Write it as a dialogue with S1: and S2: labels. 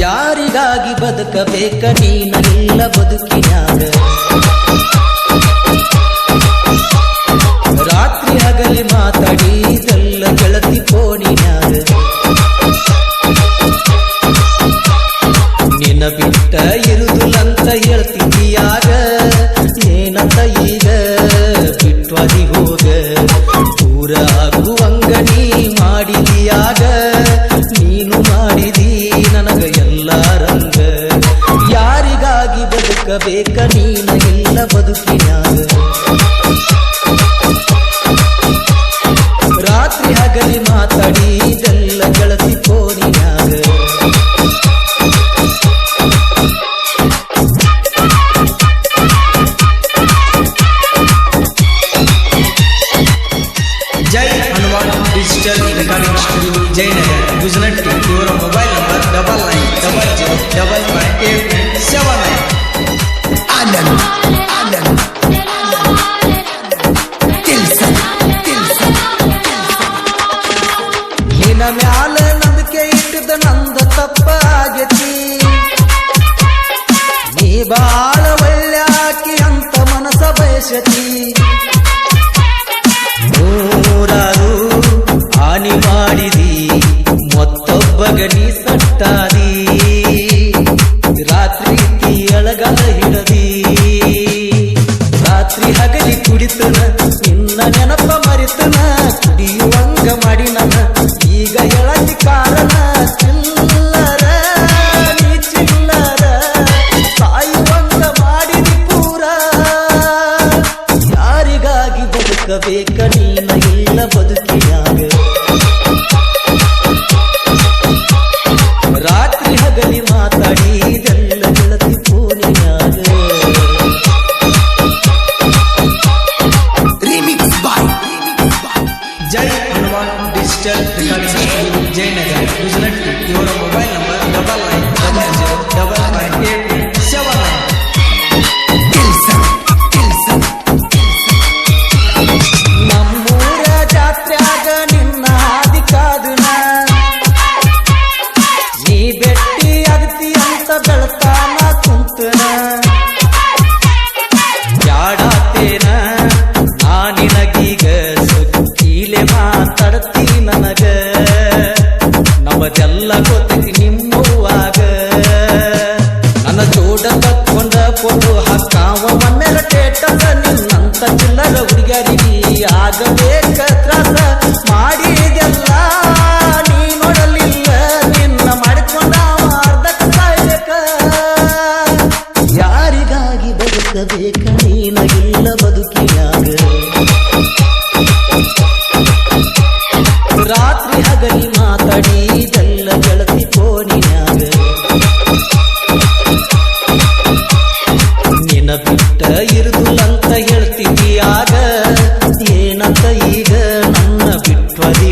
S1: ಯಾರಿಗಾಗಿ ಬದುಕಬೇಕ ನೀನಿಲ್ಲ ಬದುಕಿನ್ಯಾಗ ರಾತ್ರಿ ಹಗಲಿ ಮಾತಾಡಿದೆಲ್ಲ ಗೆಳತಿ ಫೋನಿನ್ಯಾಗ ನಿನ್ನ ಬಿಟ್ಟ ಇರುದಿಲ್ಲಂತ ಹೇಳ್ತಿದ್ದೀಯಾಗ ಏನಂತ ಈಗ ಬಿಟ್ವಾದಿ ಹೋಗ ಪೂರ ಆಗುವಂಗ ಬದುಕಬೇಕ ನೀನ ಇಲ್ಲ ಬದುಕಿನಾಗ? ರಾತ್ರಿ ಹಗಲಿ ಮಾತಾಡಿದೆಲ್ಲ ಗೆಳತಿ ಫೋನಿನಾಗ
S2: Jai Hanuman digital recording studio Jainagar Gujarati ಇವರ mobile number,
S3: double nine, double zero,
S1: double ಮ್ಯಾಲ ನಂಬಿಕೆ ಇಟ್ಟದ ನಂದ ತಪ್ಪ ಆಗೈತಿ ನೀ ಬಾಳ ಅಂತ ಮನಸ ಬಯಸತಿ ನೂರಾರು ಹಾನಿ ಮಾಡಿದಿ ಮತ್ತೊಬ್ಬಗ ನೀ ಸಟ್ಟಾದಿ ರಾತ್ರಿ ಕುಡಿತನ, ನಿನ್ನ ನೆನಪ ಮರಿತನ ಕುಡಿಯುವಂಗ ಮಾಡಿ ನನ್ನ, ಈಗ ಎಳತಿ ಕಾರಣ, ಚಿಲ್ಲರ ನೀ ಚಿಲ್ಲರ ಸಾಯುವಂಗ ಮಾಡಿದಿ ಪೂರ, ಯಾರಿಗಾಗಿ ಬದುಕಬೇಕ
S2: ಜಯನಗರ್ ಗುಜರಾಟಿ ಇವರ
S1: mobile number double nine double zero ಹಾಕಾವ ಮನ್ನೆರ ಟೇಟಸ ನಿನ್ನಂತ ಚಿಲ್ಲರ ಹುಡುಗರಿಗೆ ಆಗಬೇಕ ತ್ರಾಸ ಮಾಡಿದೆಲ್ಲ ನೀ ನೋಡಲಿಲ್ಲ ನಿನ್ನ ಮಾಡಿಕೊಂಡ ಅರ್ಧಕ್ಕ ಸಾಯ್ಬೇಕ ಯಾರಿಗಾಗಿ ಬದುಕಬೇಕ ನೀನಗಿಲ್ಲ ಬದುಕಿಯಾಗ ರಾತ್ರಿ ಹಗಲಿ ಮಾತಾಡಿದೆಲ್ಲ ಗೆಳತಿ ಫೋನಿನ್ಯಾಗ ಬಿಟ್ಟ ಇರುದಿಲ್ಲಂತ ಹೇಳ್ತಿದ್ದೀಯಾಗ ಏನಂತ ಈಗ ನನ್ನ ಬಿಟ್ವದಿ